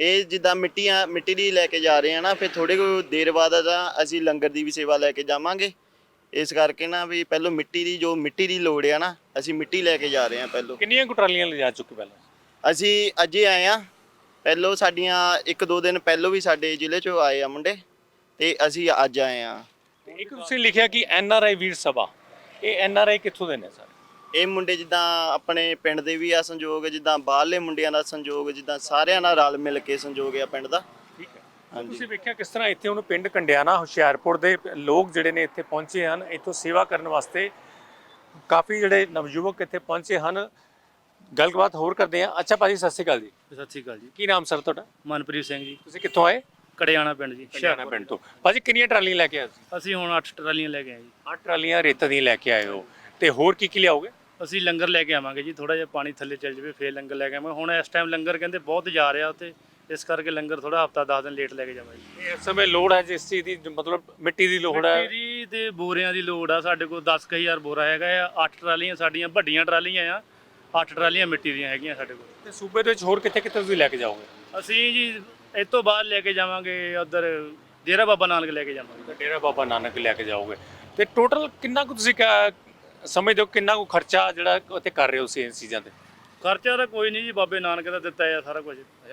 ਇਹ ਜਿੱਦਾਂ ਮਿੱਟੀਆਂ ਮਿੱਟੀ ਦੀ ਲੈ ਕੇ ਜਾ ਰਹੇ ਆ ਨਾ ਫਿਰ ਥੋੜੇ ਕੋ ਦੇਰ ਬਾਅਦ ਤਾਂ ਅਸੀਂ ਲੰਗਰ ਦੀ ਵੀ ਸੇਵਾ ਲੈ ਕੇ ਜਾਵਾਂਗੇ। ਇਸ ਕਰਕੇ ਨਾ ਵੀ ਪਹਿਲੋਂ ਮਿੱਟੀ ਦੀ ਜੋ ਮਿੱਟੀ ਦੀ ਲੋੜ ਆ ਨਾ ਅਸੀਂ ਮਿੱਟੀ ਲੈ ਕੇ ਜਾ ਰਹੇ ਆ ਪਹਿਲੋਂ। ਕਿੰਨੀਆਂ ਕੁ ਟਰਾਲੀਆਂ ਲਿਜਾ ਚੁੱਕੇ ਪਹਿਲਾਂ? ਅਸੀਂ ਅੱਜੇ ਆਏ ਆ। ਪਹਿਲੋਂ ਸਾਡੀਆਂ ਇੱਕ ਦੋ ਦਿਨ ਪਹਿਲੋਂ ਵੀ ਸਾਡੇ ਜ਼ਿਲ੍ਹੇ ਚੋਂ ਆਏ ਆ ਮੁੰਡੇ ਤੇ ਅਸੀਂ ਅੱਜ ਆਏ ਆ। ਇੱਕ ਤੁਸੀਂ ਲਿਖਿਆ ਕਿ ਐਨ ਆਰ ਆਈ ਵੀਰ ਸਭਾ। ਇਹ ਐਨ ਆਰ ਆਈ ਕਿੱਥੋਂ ਦੇ ਨੇ ਸਰ? ਇਹ ਮੁੰਡੇ ਜਿੱਦਾਂ ਆਪਣੇ ਪਿੰਡ ਦੇ ਵੀ ਆ ਸੰਯੋਗ ਜਿੱਦਾਂ ਬਾਹਰਲੇ ਮੁੰਡਿਆਂ ਦਾ ਸੰਯੋਗ ਜਿੱਦਾਂ ਸਾਰਿਆਂ ਨਾਲ ਰਲ ਮਿਲ ਕੇ ਸੰਯੋਗ ਆ ਪਿੰਡ ਦਾ। ਠੀਕ ਹੈ। ਤੁਸੀਂ ਵੇਖਿਆ ਕਿਸ ਤਰ੍ਹਾਂ ਇੱਥੇ ਉਹਨੂੰ ਪਿੰਡ ਕੰਡਿਆਣਾ ਹੁਸ਼ਿਆਰਪੁਰ ਦੇ ਲੋਕ ਜਿਹੜੇ ਨੇ ਇੱਥੇ ਪਹੁੰਚੇ ਹਨ ਇੱਥੋਂ ਸੇਵਾ ਕਰਨ ਵਾਸਤੇ ਕਾਫੀ ਜਿਹੜੇ ਨਵਯੁਵਕ ਇੱਥੇ ਪਹੁੰਚੇ ਹਨ। ਗੱਲਬਾਤ ਹੋਰ ਕਰਦੇ ਹਾਂ। ਅੱਛਾ ਭਾਜੀ ਸਤਿ ਸ਼੍ਰੀ ਅਕਾਲ ਜੀ। ਸਤਿ ਸ਼੍ਰੀ ਅਕਾਲ ਜੀ। ਕੀ ਨਾਮ ਸਰ ਤੁਹਾਡਾ? ਮਨਪ੍ਰੀਤ ਸਿੰਘ ਜੀ। ਤੁਸੀਂ ਕਿੱਥੋਂ ਆਏ? ਕੜਿਆਣਾ ਪਿੰਡ ਜੀ। ਹੁਸ਼ਿਆਰਪੁਰ ਪਿੰਡ ਤੋਂ। ਭਾਜੀ ਕਿੰਨੀਆਂ ਟਰਾਲੀਆਂ ਲੈ ਕੇ ਆਏ ਸੀ ਅਸੀਂ ਹੁਣ 8 ਟਰਾਲੀਆਂ ਲੈ ਕੇ ਆਏ ਜੀ। ਅੱਠ ਟਰਾਲੀਆਂ ਰੇਤ ਦੀਆਂ ਲੈ ਕੇ ਆਏ ਹੋ। ਤੇ ਹੋਰ ਕੀ ਕੀ ਲਿਆਓਗੇ? ਅਸੀਂ ਲੰਗਰ ਲੈ ਕੇ ਆਵਾਂਗੇ ਜੀ ਥੋੜਾ ਜਿਹਾ ਪਾਣੀ ਥੱਲੇ ਚੱਲ ਜਾਵੇ ਫੇਰ ਲੰਗਰ ਲੈ ਕੇ ਆਵਾਂਗੇ। ਹੁਣ ਇਸ ਟਾਈਮ ਲੰਗਰ ਕਹਿੰਦੇ ਬਹੁਤ ਜਾ ਰਿਹਾ ਉੱਥੇ ਇਸ ਕਰਕੇ ਲੰਗਰ ਥੋੜਾ ਹਫਤਾ 10 ਦਿਨ ਲੇਟ ਲੈ ਕੇ ਜਾਵਾਂਗੇ ਜੀ। ਇਸ ਸਮੇਂ ਲੋੜ ਹੈ ਜਿਸ ਚੀਜ਼ ਦੀ ਜੋ ਮਤਲਬ ਮਿੱਟੀ ਦੀ ਲੋੜ ਹੈ? ਮਿੱਟੀ ਤੇ ਬੋਰਿਆਂ ਦੀ ਲੋੜ ਆ ਸਾਡੇ ਕੋਲ 10000 ਬੋਰਾ ਹੈਗਾ ਆ 8 ਟਰਾਲੀਆਂ ਸਾਡੀਆਂ ਵੱਡੀਆਂ ਟਰਾਲੀਆਂ ਆ 8 ਟਰਾਲੀਆਂ ਮਿੱਟੀ ਦੀਆਂ ਹੈਗੀਆਂ ਸਾਡੇ ਕੋਲ। ਤੇ ਸੂਬੇ ਦੇ ਵਿੱਚ ਹੋਰ ਕਿੱਥੇ ਕਿੱਥੇ ਤੁਸੀਂ ਲੈ ਕੇ ਜਾਓਗੇ? ਅਸੀਂ ਜੀ ਇਸ ਤੋਂ ਬਾਅਦ ਲੈ ਕੇ ਜਾਵਾਂਗੇ ਉਧਰ ਡੇਰਾ ਬਾਬਾ ਨਾਨਕ ਲੈ ਕੇ ਜਾਵਾਂਗੇ। ਡੇਰਾ ਬਾਬਾ ਨਾਨਕ ਲੈ ਕੇ ਜਾਓਗੇ। ਤੇ ਟੋਟਲ ਕਿੰਨਾ ਕੁ ਤੁਸੀਂ ਕ- ਸਮਝਦੇ ਹੋ ਕਿੰਨਾ ਕੁ ਖਰਚਾ ਜਿਹੜਾ ਉੱਥੇ ਕਰ ਰਹੇ ਹੋ ਸੀ ਇਹ ਚੀਜ਼ਾਂ ਤੇ? ਖਰਚਾ ਤਾਂ ਕੋਈ ਨਹੀਂ ਜੀ, ਬਾਬੇ ਨਾਨਕ ਦਾ ਦਿੱਤਾ ਆ ਸਾਰਾ ਕੁਝ